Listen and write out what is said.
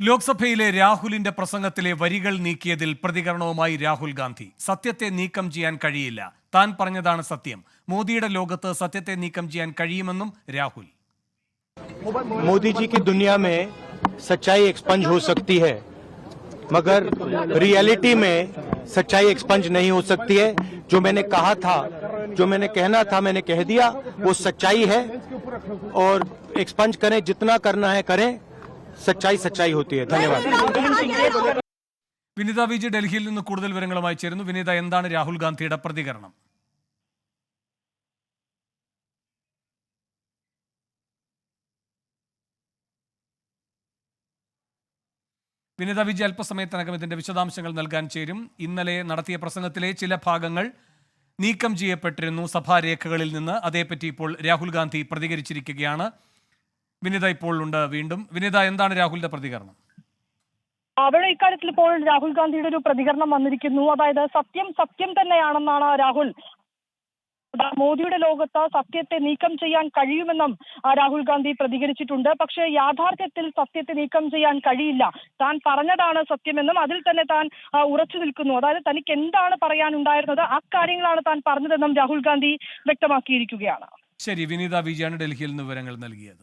ലോക്സഭയിലെ രാഹുലിന്റെ പ്രസംഗത്തിലെ വരികൾ നീക്കിയതിൽ പ്രതികരണവുമായി രാഹുൽ ഗാന്ധി സത്യത്തെ നീക്കം ചെയ്യാൻ കഴിയില്ല താൻ പറഞ്ഞതാണ് സത്യം മോദിയുടെ ലോകത്ത് സത്യത്തെ നീക്കം ചെയ്യാൻ കഴിയുമെന്നും രാഹുൽ मोदी जी की दुनिया में सच्चाई एक्सपंज हो सकती है मगर रियलिटी में सच्चाई एक्सपंज नहीं हो सकती है जो मैंने कहा था जो मैंने कहना था मैंने कह दिया वो सच्चाई है और एक्सपंज करें जितना करना है करें सच्चाई सच्चाई होती है धन्यवाद വിനിത വിജി ഡൽഹിയിൽ നിന്ന് കൂടുതൽ വിവരങ്ങളുമായി ചേരുന്നു വിനിത എന്താണ് രാഹുൽ ഗാന്ധിയുടെ പ്രതികരണം വിനിത വിജി അല്പസമയത്തിനകം ഇതിന്റെ വിശദാംശങ്ങൾ നൽകാൻ ചേരും ഇന്നലെ നടത്തിയ പ്രസംഗത്തിലെ ചില ഭാഗങ്ങൾ നീക്കം ചെയ്യപ്പെട്ടിരുന്നു സഭാരേഖകളിൽ നിന്ന് അതേപ്പറ്റി ഇപ്പോൾ രാഹുൽ ഗാന്ധി പ്രതികരിച്ചിരിക്കുകയാണ് വിനിത ഇപ്പോൾ ഉണ്ട് വീണ്ടും. വിനിത എന്താണ് രാഹുലിന്റെ പ്രതികരണം? അവിടെ ഇക്കാര്യത്തിൽ ഇപ്പോൾ രാഹുൽ ഗാന്ധിയുടെ ഒരു പ്രതികരണം വന്നിരിക്കുന്നു. അതായത് സത്യം സത്യം തന്നെയാണെന്നാണ് രാഹുൽ. മോദിയുടെ ലോകത്ത് സത്യത്തെ നീക്കം ചെയ്യാൻ കഴിയുമെന്നും രാഹുൽ ഗാന്ധി പ്രതികരിച്ചിട്ടുണ്ട്. പക്ഷേ യാഥാർത്ഥ്യത്തിൽ സത്യത്തെ നീക്കം ചെയ്യാൻ കഴിയില്ല. താൻ പറഞ്ഞതാണ് സത്യമെന്നും അതിൽ തന്നെ താൻ ഉറച്ചു നിൽക്കുന്നു. അതായത് തനിക്ക് എന്താണ് പറയാനുണ്ടായിരുന്നത് അക്കാര്യങ്ങളാണ് കാര്യങ്ങളാണ് താൻ പറഞ്ഞതെന്നും രാഹുൽ ഗാന്ധി വ്യക്തമാക്കിയിരിക്കുകയാണ്. ശരി വിനീത വിജയാണ് ഡൽഹിയിൽ നിന്ന് വിവരങ്ങൾ നൽകിയത്.